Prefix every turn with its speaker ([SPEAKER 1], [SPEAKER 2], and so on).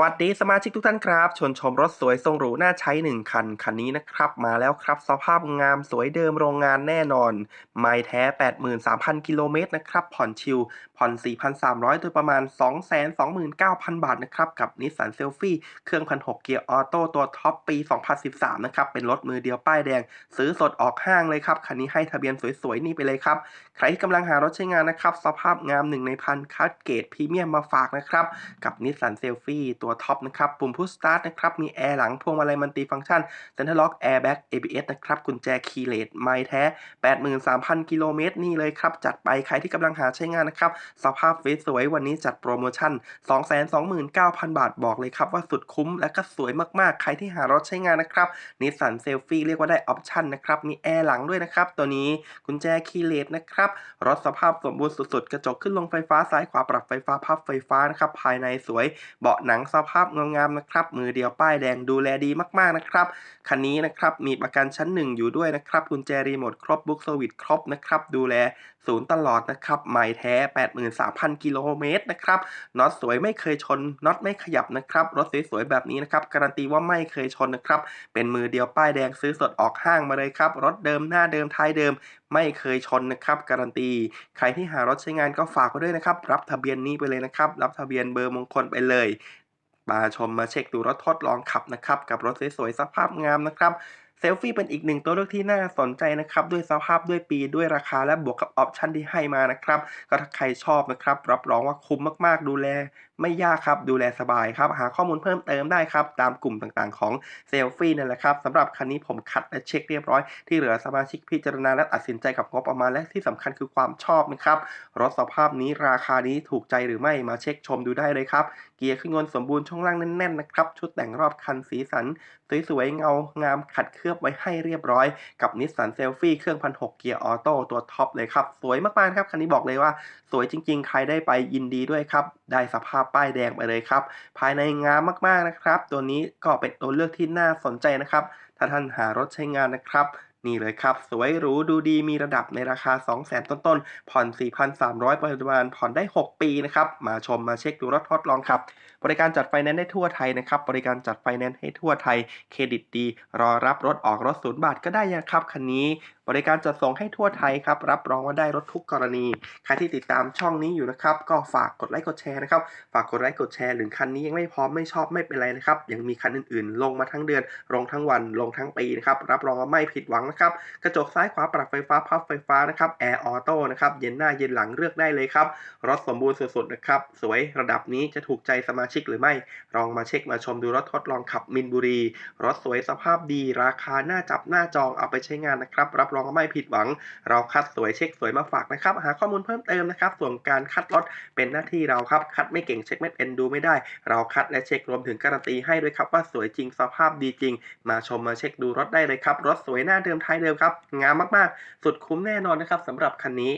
[SPEAKER 1] วัสดีสมาชิกทุกท่านครับ ชวนชมรถสวยทรงหรูน่าใช้หนึ่งคัน คันนี้นะครับ มาแล้วครับ สภาพงามสวยเดิมโรงงานแน่นอน ไม่แท้ 83,000 กิโลเมตรนะครับ ผ่อนชิล ผ่อน 4,300 โดยประมาณ 229,000 บาทนะครับ กับนิสสันเซลฟี่เครื่อง 1,600 เกียร์ออโต้ตัวท็อปปี 2013 นะครับ เป็นรถมือเดียวป้ายแดง ซื้อสดออกห้างเลยครับ คันนี้ให้ทะเบียนสวยๆ นี่ไปเลยครับ ใครที่กำลังหารถใช้งานนะครับ สภาพงามหนึ่งในพันคัดเกรดพรีเมียมมาฝากนะครับ กับนิสสันเซลฟี่ตัววท็อปนะครับ ปุ่มพุชสตาร์ทนะครับ มีแอร์หลังพวงมาลัยมัลติฟังก์ชันเซ็นทรัลล็อกแอร์แบ็ก ABS นะครับกุญแจคีย์เลสไม่แท้ 83,000 กิโลเมตรนี่เลยครับ จัดไปใครที่กำลังหาใช้งานนะครับ สภาพสวยๆวันนี้จัดโปรโมชั่น 229,000 บาทบอกเลยครับว่าสุดคุ้มและก็สวยมากๆ ใครที่หารถใช้งานนะครับนิสสันเซลฟี่เรียกว่าได้ออปชั่นนะครับมีแอร์หลังด้วยนะครับตัวนี้กุญแจคีย์เลสนะครับรถสภาพสมบูรณ์สุดๆ กระจกขึ้นลงไฟฟ้าซ้ายขวาปรับไฟฟ้าพับไฟฟ้านะครับภายในสวยเบาะหนังสภาพงามๆนะครับ มือเดียวป้ายแดงดูแลดีมากๆนะครับ คันนี้นะครับมีประกันชั้นหนึ่งอยู่ด้วยนะครับกุญแจรีโมทครบบุ๊กเซอร์วิสครบนะครับดูแลศูนย์ตลอดนะครับใหม่แท้ 83,000 กิโลเมตรนะครับน็อตสวยไม่เคยชนน็อตไม่ขยับนะครับรถสวยๆแบบนี้นะครับการันตีว่าไม่เคยชนนะครับเป็นมือเดียวป้ายแดงซื้อสดออกห้างมาเลยครับรถเดิมหน้าเดิมท้ายเดิมไม่เคยชนนะครับการันตี ใครที่หารถใช้งานก็ฝากไว้ด้วยนะครับ รับทะเบียนนี้ไปเลยนะครับ รับทะเบียนเบอร์มงคลไปเลย มาชมมาเช็คดูรถทดลองขับนะครับ กับรถสวยๆสภาพงามนะครับ เซลฟี่เป็นอีกหนึ่งตัวเลือกที่น่าสนใจนะครับ ด้วยสภาพด้วยปีด้วยราคาและบวกกับออปชันที่ให้มานะครับ ก็ถ้าใครชอบนะครับ รับรองว่าคุ้มมากๆ ดูแล ไม่ยากครับ ดูแลสบายครับ หาข้อมูลเพิ่มเติมได้ครับ ตามกลุ่มต่างๆของเซลฟี่นั่นแหละครับสำหรับคันนี้ผมคัดและเช็คเรียบร้อย ที่เหลือสมาชิกพิจารณาและตัดสินใจกับงบประมาณและที่สำคัญคือความชอบนะครับรถสภาพนี้ราคานี้ถูกใจหรือไม่มาเช็คชมดูได้เลยครับเกียร์เครื่องยนต์สมบูรณ์ช่วงล่างแน่นๆนะครับชุดแต่งรอบคันสีสันสวยๆเงางามขัดเคลือบไว้ให้เรียบร้อยกับนิสสันเซลฟี่เครื่องพันหกเกียร์ออโต้ตัวท็อปเลยครับ สวยมากๆครับ คันนี้บอกเลยว่า สวยจริง ๆ ใครได้ไปยินดีด้วยครับ ได้สภาพป้ายแดงไปเลยครับ ภายในงามมากๆนะครับ ตัวนี้ก็เป็นตัวเลือกที่น่าสนใจนะครับ ถ้าท่านหารถใช้งานนะครับ นี่เลยครับ สวยหรูดูดีมีระดับในราคา 200,000 ต้นๆ ผ่อน 4,300ปัจจุบันผ่อนได้ 6 ปีนะครับ มาชมมาเช็คดูรถทดลองครับ บริการจัดไฟแนนซ์ได้ทั่วไทยนะครับ บริการจัดไฟแนนซ์ให้ทั่วไทย เครดิตดี รอรับรถออกรถศูนย์บาทก็ได้นะครับคันนี้ บริการจัดส่งให้ทั่วไทยครับ รับรองว่าได้รถทุกกรณี ใครที่ติดตามช่องนี้อยู่นะครับ ก็ฝากกดไลค์กดแชร์นะครับ ฝากกดไลค์กดแชร์หรือคันนี้ยังไม่พร้อมไม่ชอบไม่เป็นไรนะครับ ยังมีคันอื่นๆ ลงมาทั้งเดือน ลงทั้งวัน ลงทั้งปีนะครับ รับรองว่าไม่ผิดหวังนะครับกระจกซ้ายขวาปรับไฟฟ้าพับไฟฟ้านะครับแอร์ออโต้นะครับเย็นหน้าเย็นหลังเลือกได้เลยครับรถสมบูรณ์สุดๆนะครับสวยระดับนี้จะถูกใจสมาชิกหรือไม่ลองมาเช็คมาชมดูรถทดลองขับมินบุรี รถสวยสภาพดี ราคาหน้าจับหน้าจองเอาไปใช้งานนะครับรับรองไม่ผิดหวัง เราคัดสวยเช็คสวยมาฝากนะครับหาข้อมูลเพิ่มเติมนะครับส่วนการคัดรถเป็นหน้าที่เราครับคัดไม่เก่งเช็คไม่เป็นดูไม่ได้ เราคัดและเช็ครวมถึงการันตีให้ด้วยครับว่าสวยจริงสภาพดีจริง มาชมมาเช็คดูรถได้เลยครับรถสวยหน้าเดิมท้ายเดิมครับงามมากๆ สุดคุ้มแน่นอนนะครับสำหรับคันนี้